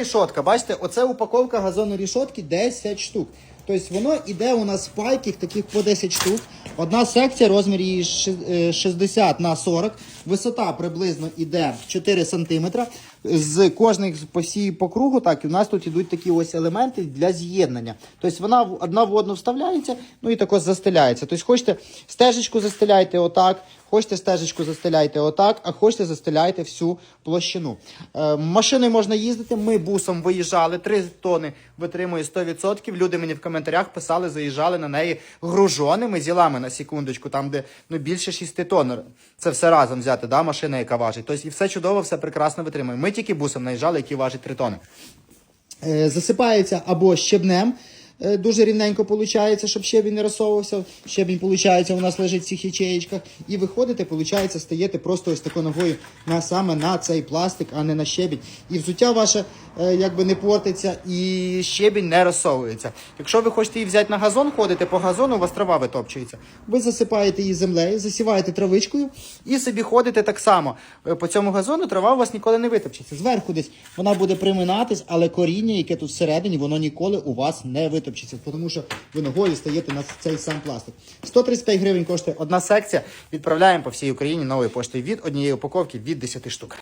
Рішотка, бачите, оце упаковка газонорішотки 10 штук. Тобто воно йде у нас в пайках таких по 10 штук. Одна секція, розмір її е, 60 на 40. Висота приблизно йде 4 см. З кожних по всій по кругу, так, і у нас тут ідуть такі ось елементи для з'єднання. Тобто вона в- одна в одну вставляється, ну і також застеляється. Тобто хочете стежечку застеляйте отак, хочете стежечку застеляйте отак, а хочете застеляйте всю площину. Е, машиною можна їздити. Ми бусом виїжджали, 3 тони витримує 100%. Люди мені в коментарях писали, заїжджали на неї груженими зілами на секундочку, там де ну більше 6 тонн. Це все разом взяти, да, машина, яка важить. Тобто і все чудово, все прекрасно витримує. Ми тільки бусом наїжджали, який важить 3 тони. Е, засипається або щебнем. Е, Дуже рівненько виходить, щоб щебінь не розсовувався. Щебінь, виходить, у нас лежить в цих ячеєчках. І виходите, виходить, стаєте просто ось такою ногою на, саме на цей пластик, а не на щебінь. І взуття ваше е, якби не портиться, і щебінь не розсовується. Якщо ви хочете її взяти на газон, ходите по газону, у вас трава витопчується. Ви засипаєте її землею, засіваєте травичкою і собі ходите так само. Е, По цьому газону трава у вас ніколи не витопчеться. Зверху десь вона буде приминатись, але коріння, яке тут всередині, воно ніколи у вас не витопчеться, тому що ви ногою стаєте на цей сам пластик. 135 гривень коштує одна секція. Відправляємо по всій Україні новою поштою від однієї упаковки від 10 штук.